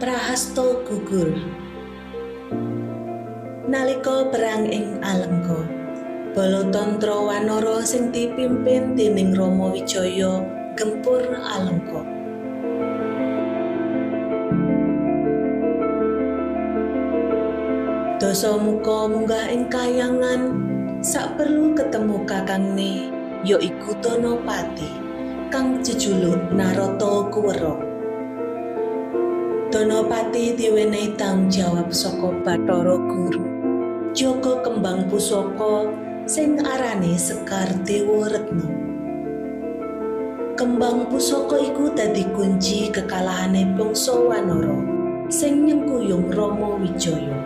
Prahasto gugur. Nalika perang ing Alengka, Balatantra Wanara sing dipimpin dening Rama Wijaya gempur Alengka. Dasamuka munggah ing kayangan, sak perlu ketemu kakangne yaiku Tonopati. Kang jejuluk Narata Kuwera. Danapati diwenehi tanggung jawab saka Bathara Guru. Jaga kembang pusaka sing arane Sekar Dewa Retna. Kembang pusaka iku dadi kunci kekalahane bangsa Wanara sing nyengkuyung Rama Wijaya.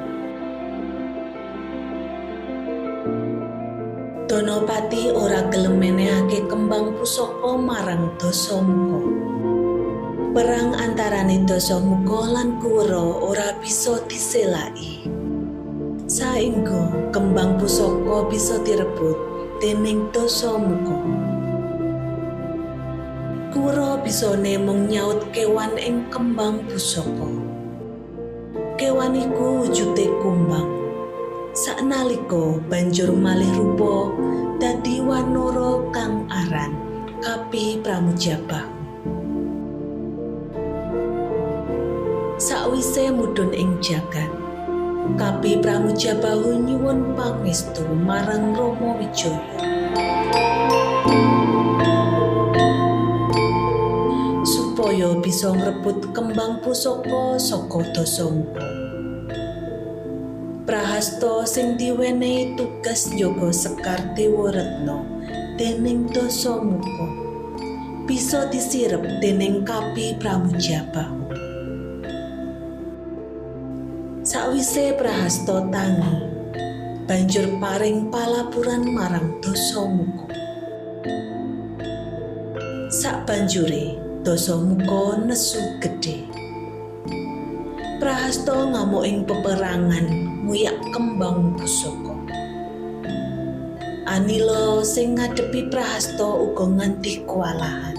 Danapati ora gelem menehake kembang pusaka marang Dasamuka. Perang antarane Dasamuka lan Kuwera ora bisa diselaki. Saengga kembang pusaka bisa direbut dening Dasamuka. Kuwera bisa nemung nyaut kewan ing kembang pusaka. Kewan iku wujude kumbang. Saknalika banjur malih rupa dadi wanara kang aran Kapi Pramujaba. Sakwise mudhun ing jagat, Kapi Pramujabahu nyuwun pangestu marang Rama Wijaya. Supaya bisa ngrebut kembang pusaka saka Dasamuka. Prahasta sing diwenehi tugas njaga Sekar Dewa Retna dening Dasamuka bisa disirep dening Kapi Pramujaba. Sakwise Prahasta tangi, banjur paring palapuran marang Dasamuka. Sak banjure Dasamuka nesu gedhe. Prahasta ngamuk ing peperangan nguyak kembang pusaka. Anila sing ngadepi Prahasta uga nganti kewalahan.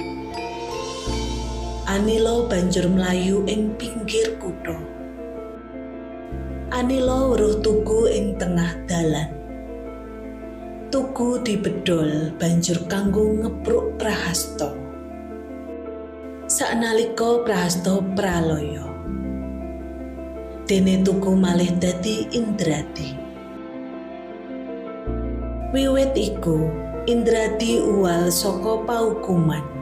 Anila banjur mlayu ing pinggir kutha. Anila weruh tugu ing tengah dalan. Tugu dibedol banjur kanggo ngepruk Prahasta. Saknalika Prahasta pralaya. Dene tuku malih dadi Indradi. Wiwit iku, Indradi uwal saka paukuman.